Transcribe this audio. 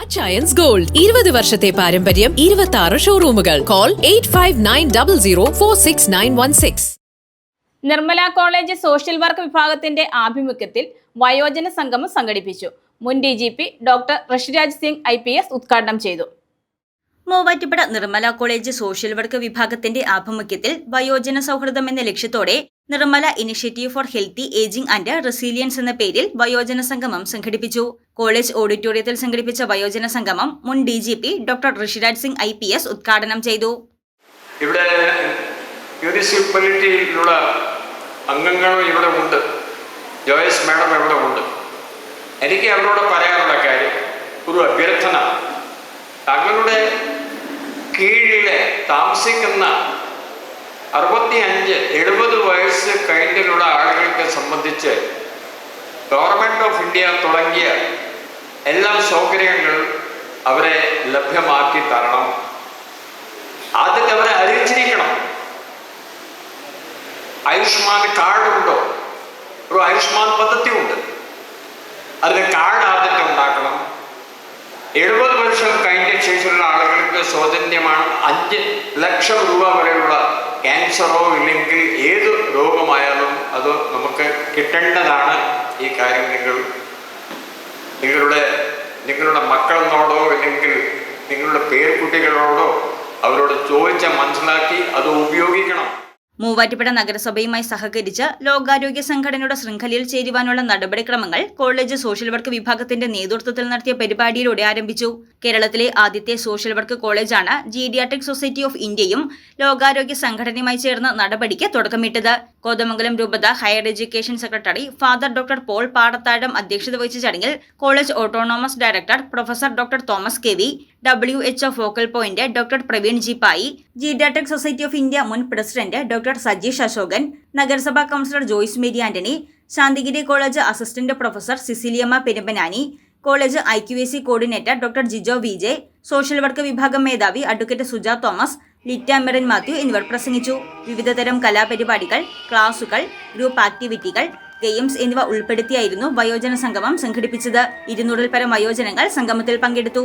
Achayans gold ഇരുപത് വർഷത്തെ പാരമ്പര്യം ഇരുപത്തി ആറ് ഷോറൂമുകൾ call eight five nine double zero four six nine one six Nirmala college social work വിഭാഗത്തിന്റെ ആഭിമുഖ്യത്തിൽ വയോജന സംഗമം സംഘടിപ്പിച്ചു. മുൻ D G P doctor Rishiraj Singh I P S ഉദ്ഘാടനം ചെയ്തു. Muvattupuzha Nirmala college social work വിഭാഗത്തിന്റെ ആഭിമുഖ്യത്തിൽ വയോജന സൗഹൃദം എന്ന ലക്ഷ്യത്തോടെ Nirmala initiative for healthy ageing and resilience എന്ന പേരിൽ വയോജന സംഗമം സംഘടിപ്പിച്ചു. കോളേജ് ഓഡിറ്റോറിയത്തിൽ സംഘടിപ്പിച്ച വയോജന സംഗമം മുൻ D G P doctor Rishiraj Singh I P S ഉദ്ഘാടനം ചെയ്തു. ഇവിടെ മ്യൂണിസിപ്പാലിറ്റിയിലുള്ള അംഗങ്ങൾ ഇവിടെ ഉണ്ട്. ജോയസ് മാഡം ഇവിടെ ഉണ്ട്. എനിക്ക് അവരോട് പറയാനുള്ള കാര്യം ഒരു അഭ്യർത്ഥന. തങ്ങളുടെ കീഴിലെ താമസിക്കുന്ന അറുപത്തി അഞ്ച് എഴുപത് വയസ്സ് കഴിഞ്ഞിലുള്ള ആളുകൾക്ക് സംബന്ധിച്ച് ഗവൺമെന്റ് ഓഫ് ഇന്ത്യ തുടങ്ങിയ എല്ലാ സൗകര്യങ്ങളും അവരെ ലഭ്യമാക്കി തരണം. ആദ്യം അവരെ അറിയിച്ചിരിക്കണം. ആയുഷ്മാൻ കാർഡ് ഉണ്ടോ ഒരു ആയുഷ്മാൻ പദ്ധതി ഉണ്ട് അതിന് കാർഡ് ആദ്യത്തെ ഉണ്ടാക്കണം. എഴുപത് വർഷം കഴിഞ്ഞ ശേഷമുള്ള ആളുകൾക്ക് സൗജന്യമാണ് അഞ്ച് ലക്ഷം രൂപ വരെയുള്ള ക്യാൻസറോ ഇല്ലെങ്കിൽ ഏത് രോഗമായാലും അത് നമുക്ക് കിട്ടേണ്ടതാണ് ഈ കാര്യം. നിങ്ങൾ നിങ്ങളുടെ നിങ്ങളുടെ മക്കളെന്നോടോ അല്ലെങ്കിൽ നിങ്ങളുടെ പേരക്കുട്ടികളോടോ അവരോട് ചോദിച്ച മനസ്സിലാക്കി അത് ഉപയോഗിക്കണം. മൂവാറ്റുപുഴ നഗരസഭയുമായി സഹകരിച്ച് ലോകാരോഗ്യ സംഘടനയുടെ ശൃംഖലയിൽ ചേരുവാനുള്ള നടപടിക്രമങ്ങൾ കോളേജ് സോഷ്യൽ വർക്ക് വിഭാഗത്തിന്റെ നേതൃത്വത്തിൽ നടത്തിയ പരിപാടിയിലൂടെ ആരംഭിച്ചു. കേരളത്തിലെ ആദ്യത്തെ സോഷ്യൽ വർക്ക് കോളേജാണ് ജീഡിയാട്രിക് സൊസൈറ്റി ഓഫ് ഇന്ത്യയും ലോകാരോഗ്യ സംഘടനയുമായി ചേർന്ന് നടപടിക്ക് തുടക്കമിട്ടത്. കോതമംഗലം രൂപത higher education secretary father doctor Paul Padathazham അധ്യക്ഷത വഹിച്ച ചടങ്ങിൽ college autonomous director professor doctor Thomas K V W H O focal point doctor Praveen G Pai geriatric society of India മുൻ പ്രസിഡന്റ് ഡോക്ടർ സജീഷ് അശോകൻ നഗരസഭാ councillor Joyce Mary Antony Santhigiri college assistant professor Cicilyamma Perumpanani college I Q A C coordinator doctor Jijo V J social work വിഭാഗം മേധാവി advocate Suja Thomas Litta Merin Mathew എന്നിവർ പ്രസംഗിച്ചു. വിവിധതരം കലാപരിപാടികൾ ക്ലാസുകൾ group ആക്ടിവിറ്റികൾ games എന്നിവ ഉൾപ്പെടുത്തിയായിരുന്നു വയോജന സംഗമം സംഘടിപ്പിച്ചത്. ഇരുന്നൂറിൽ പരം വയോജനങ്ങൾ സംഗമത്തിൽ പങ്കെടുത്തു.